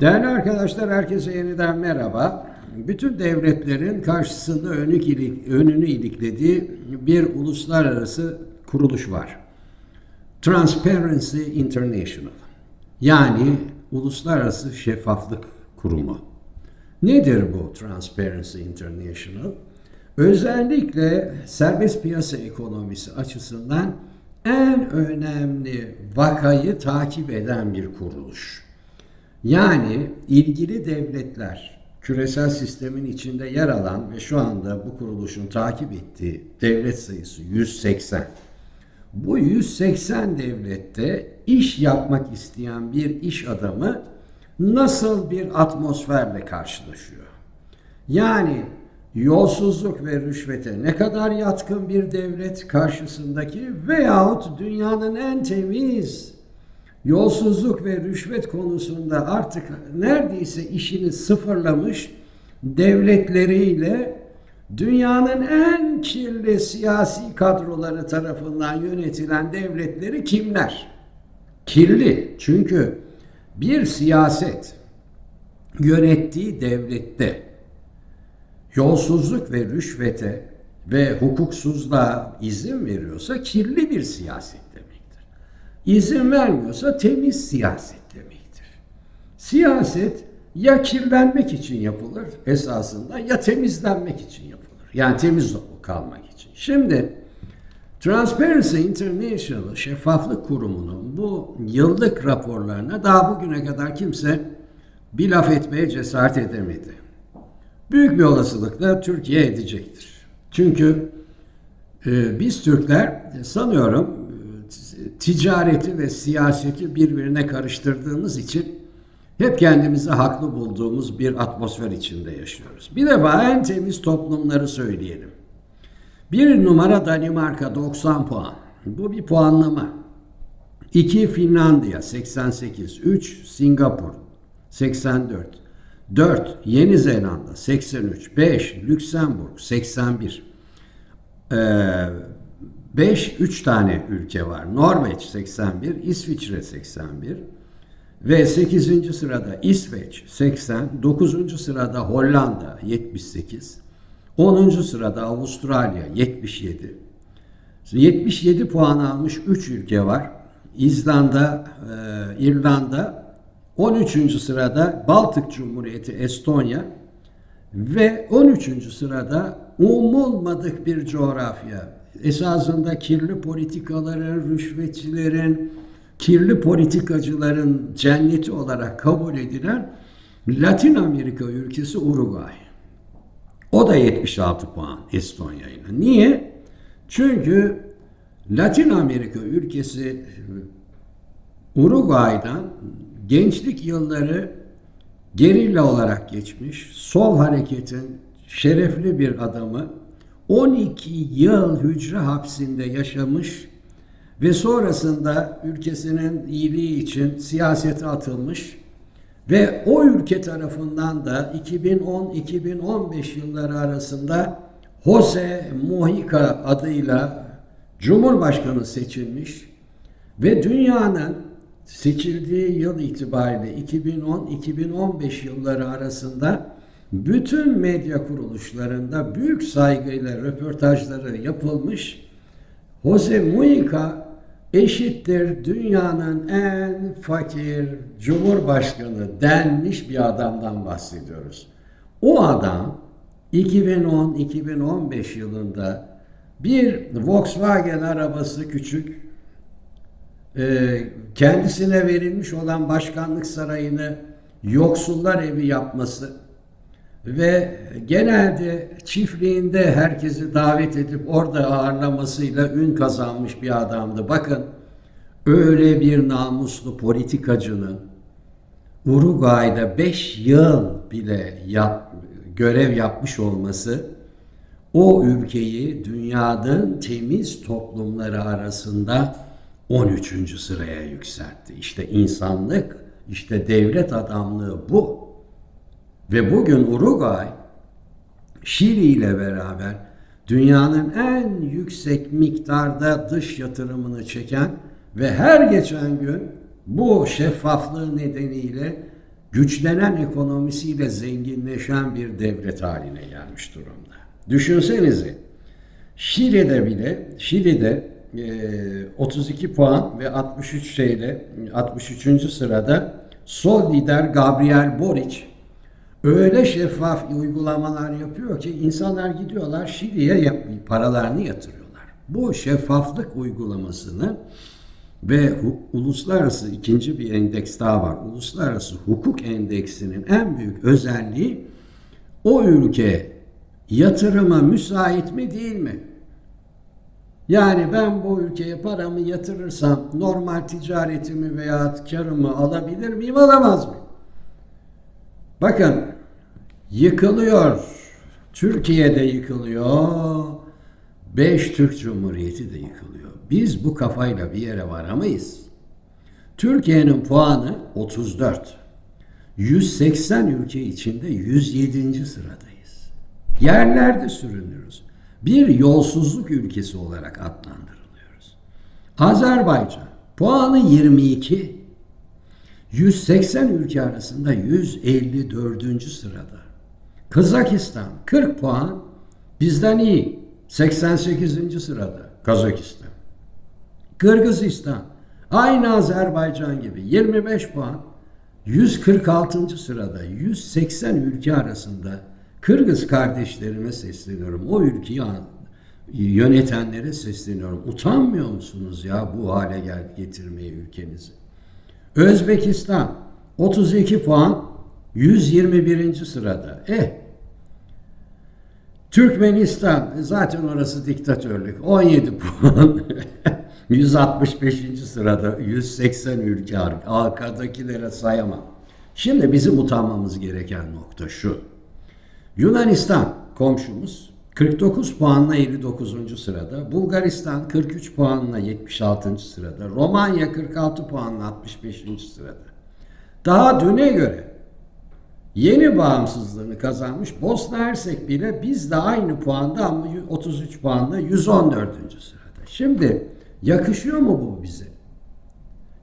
Değerli arkadaşlar, herkese yeniden merhaba. Bütün devletlerin karşısında önü ilik, önünü iliklediği bir uluslararası kuruluş var. Transparency International. Yani Uluslararası Şeffaflık Kurumu. Nedir bu Transparency International? Özellikle serbest piyasa ekonomisi açısından en önemli vakayı takip eden bir kuruluş. Yani ilgili devletler küresel sistemin içinde yer alan ve şu anda bu kuruluşun takip ettiği devlet sayısı 180. Bu 180 devlette iş yapmak isteyen bir iş adamı nasıl bir atmosferle karşılaşıyor? Yani yolsuzluk ve rüşvete ne kadar yatkın bir devlet karşısındaki veyahut dünyanın en temiz yolsuzluk ve rüşvet konusunda artık neredeyse işini sıfırlamış devletleriyle dünyanın en kirli siyasi kadroları tarafından yönetilen devletleri kimler? Kirli çünkü bir siyaset yönettiği devlette yolsuzluk ve rüşvete ve hukuksuzluğa izin veriyorsa kirli bir siyaset. İzin vermiyorsa temiz siyaset demektir. Siyaset ya kirlenmek için yapılır esasında ya temizlenmek için yapılır. Yani temiz kalmak için. Şimdi Transparency International Şeffaflık Kurumu'nun bu yıllık raporlarına daha bugüne kadar kimse bir laf etmeye cesaret edemedi. Büyük bir olasılıkla Türkiye edecektir. Çünkü e, biz Türkler sanıyorum e, ticareti ve siyaseti birbirine karıştırdığımız için hep kendimizi haklı bulduğumuz bir atmosfer içinde yaşıyoruz. Bir defa en temiz toplumları söyleyelim. Bir numara Danimarka 90 puan. Bu bir puanlama. 2 Finlandiya 88, 3 Singapur 84, 4 Yeni Zelanda 83, 5 Lüksemburg 81, 5 3 tane ülke var. Norveç 81, İsviçre 81 ve 8. sırada İsveç 80, 9. sırada Hollanda 78, 10. sırada Avustralya 77. 77 puan almış 3 ülke var. İzlanda, e, İrlanda, 13. sırada Baltık Cumhuriyeti Estonya ve 13. sırada umulmadık bir coğrafya. Esasında kirli politikaların, rüşvetçilerin, kirli politikacıların cenneti olarak kabul edilen Latin Amerika ülkesi Uruguay. O da 76 puan Estonya. Niye? Çünkü Latin Amerika ülkesi Uruguay'dan gençlik yılları gerilla olarak geçmiş, sol hareketin şerefli bir adamı 12 yıl hücre hapsinde yaşamış ve sonrasında ülkesinin iyiliği için siyasete atılmış ve o ülke tarafından da 2010-2015 yılları arasında Jose Mujica adıyla Cumhurbaşkanı seçilmiş ve dünyanın seçildiği yıl itibariyle 2010-2015 yılları arasında bütün medya kuruluşlarında büyük saygıyla röportajları yapılmış. Jose Mujica eşittir dünyanın en fakir cumhurbaşkanı denmiş bir adamdan bahsediyoruz. O adam 2010-2015 yılında bir Volkswagen arabası küçük kendisine verilmiş olan başkanlık sarayını yoksullar evi yapması ve genelde çiftliğinde herkesi davet edip orada ağırlamasıyla ün kazanmış bir adamdı. Bakın öyle bir namuslu politikacının Uruguay'da 5 yıl bile yap, görev yapmış olması o ülkeyi dünyanın temiz toplumları arasında 13. sıraya yükseltti. İşte insanlık, işte devlet adamlığı bu. Ve bugün Uruguay Şili ile beraber dünyanın en yüksek miktarda dış yatırımını çeken ve her geçen gün bu şeffaflığı nedeniyle güçlenen ekonomisiyle zenginleşen bir devlet haline gelmiş durumda. Düşünsenize Şili'de bile Şili'de 32 puan ve 63 şeyle 63. sırada sol lider Gabriel Boric öyle şeffaf uygulamalar yapıyor ki insanlar gidiyorlar Şili'ye paralarını yatırıyorlar. Bu şeffaflık uygulamasını ve uluslararası ikinci bir endeks daha var. Uluslararası hukuk endeksinin en büyük özelliği o ülke yatırıma müsait mi değil mi? Yani ben bu ülkeye paramı yatırırsam normal ticaretimi veya karımı alabilir miyim alamaz mıyım? Bakın yıkılıyor. Türkiye'de yıkılıyor. Beş Türk Cumhuriyeti de yıkılıyor. Biz bu kafayla bir yere varamayız. Türkiye'nin puanı 34. 180 ülke içinde 107. sıradayız. Yerlerde sürünüyoruz. Bir yolsuzluk ülkesi olarak adlandırılıyoruz. Azerbaycan puanı 22. 180 ülke arasında 154. sırada. Kazakistan 40 puan bizden iyi. 88. sırada Kazakistan. Kırgızistan aynı Azerbaycan gibi 25 puan 146. sırada 180 ülke arasında Kırgız kardeşlerime sesleniyorum. O ülkeyi yönetenlere sesleniyorum. Utanmıyor musunuz ya bu hale gel getirmeye ülkenizi? Özbekistan 32 puan 121. sırada. Eh Türkmenistan zaten orası diktatörlük 17 puan 165. sırada 180 ülke arkadakilere sayamam. Şimdi bizim utanmamız gereken nokta şu. Yunanistan komşumuz 49 puanla 59. sırada. Bulgaristan 43 puanla 76. sırada. Romanya 46 puanla 65. sırada. Daha düne göre yeni bağımsızlığını kazanmış Bosna Hersek bile biz de aynı puanda ama 33 puanla 114. sırada. Şimdi yakışıyor mu bu bize?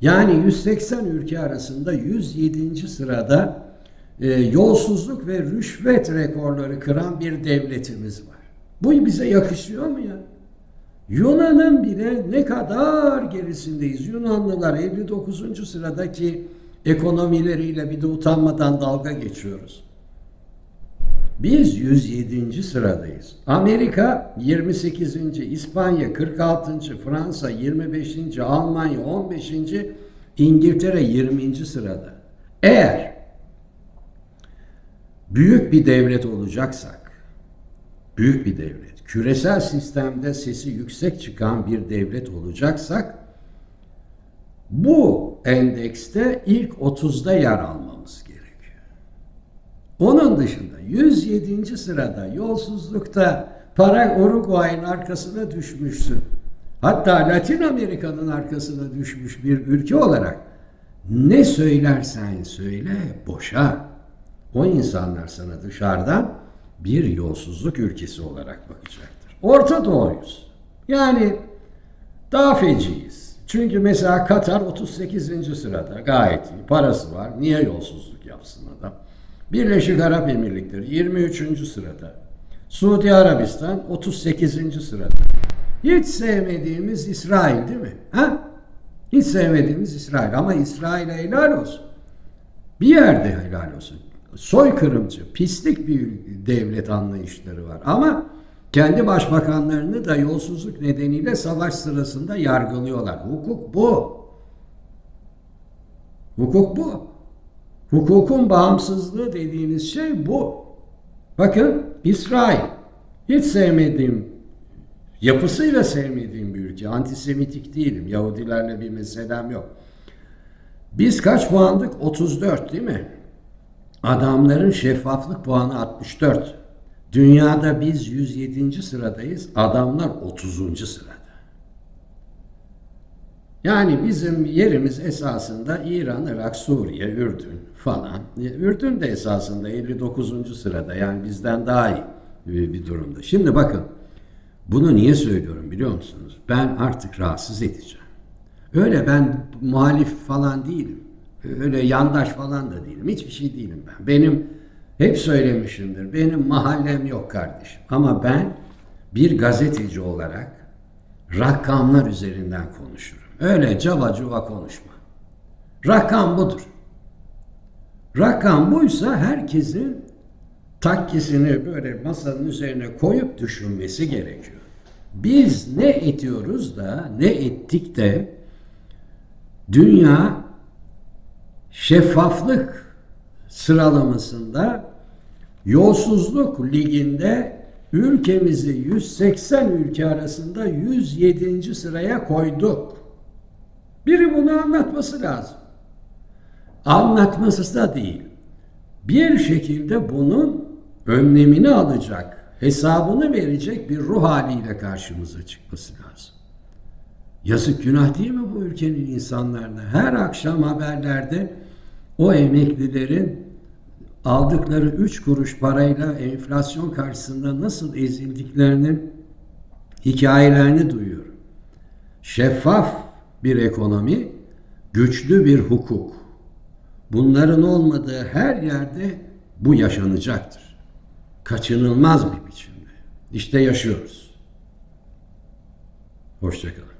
Yani 180 ülke arasında 107. sırada e, yolsuzluk ve rüşvet rekorları kıran bir devletimiz var. Bu bize yakışıyor mu ya? Yunan'ın bile ne kadar gerisindeyiz. Yunanlılar 59. sıradaki ekonomileriyle bir de utanmadan dalga geçiyoruz. Biz 107. sıradayız. Amerika 28. İspanya 46. Fransa 25. Almanya 15. İngiltere 20. sırada. Eğer büyük bir devlet olacaksak, büyük bir devlet, küresel sistemde sesi yüksek çıkan bir devlet olacaksak, bu endekste ilk 30'da yer almamız gerekiyor. Onun dışında 107. sırada yolsuzlukta para Uruguay'ın arkasına düşmüşsün. Hatta Latin Amerika'nın arkasına düşmüş bir ülke olarak ne söylersen söyle boşa. O insanlar sana dışarıdan bir yolsuzluk ülkesi olarak bakacaktır. Orta Doğu'yuz. Yani daha feciyiz. Çünkü mesela Katar 38. sırada gayet iyi. Parası var. Niye yolsuzluk yapsın adam? Birleşik Arap Emirlikleri 23. sırada. Suudi Arabistan 38. sırada. Hiç sevmediğimiz İsrail değil mi? Ha? Hiç sevmediğimiz İsrail ama İsrail'e helal olsun. Bir yerde helal olsun. Soykırımcı, pislik bir devlet anlayışları var. Ama kendi başbakanlarını da yolsuzluk nedeniyle savaş sırasında yargılıyorlar. Hukuk bu. Hukuk bu. Hukukun bağımsızlığı dediğiniz şey bu. Bakın İsrail. Hiç sevmediğim, yapısıyla sevmediğim bir ülke. Antisemitik değilim. Yahudilerle bir meselem yok. Biz kaç puandık? 34 değil mi? Adamların şeffaflık puanı 64. Dünyada biz 107. sıradayız. Adamlar 30. sırada. Yani bizim yerimiz esasında İran, Irak, Suriye, Ürdün falan. Ürdün de esasında 59. sırada. Yani bizden daha iyi bir durumda. Şimdi bakın bunu niye söylüyorum biliyor musunuz? Ben artık rahatsız edeceğim. Öyle ben muhalif falan değilim. Öyle yandaş falan da değilim. Hiçbir şey değilim ben. Benim hep söylemişimdir. Benim mahallem yok kardeşim. Ama ben bir gazeteci olarak rakamlar üzerinden konuşurum. Öyle cava cuva konuşma. Rakam budur. Rakam buysa herkesin takkisini böyle masanın üzerine koyup düşünmesi gerekiyor. Biz ne ediyoruz da ne ettik de dünya şeffaflık sıralamasında yolsuzluk liginde ülkemizi 180 ülke arasında 107. sıraya koyduk. Biri bunu anlatması lazım. Anlatması da değil. Bir şekilde bunun önlemini alacak, hesabını verecek bir ruh haliyle karşımıza çıkması lazım. Yazık günah değil mi bu ülkenin insanlarına? Her akşam haberlerde o emeklilerin aldıkları üç kuruş parayla enflasyon karşısında nasıl ezildiklerinin hikayelerini duyuyorum. Şeffaf bir ekonomi, güçlü bir hukuk. Bunların olmadığı her yerde bu yaşanacaktır. Kaçınılmaz bir biçimde. İşte yaşıyoruz. Hoşçakalın.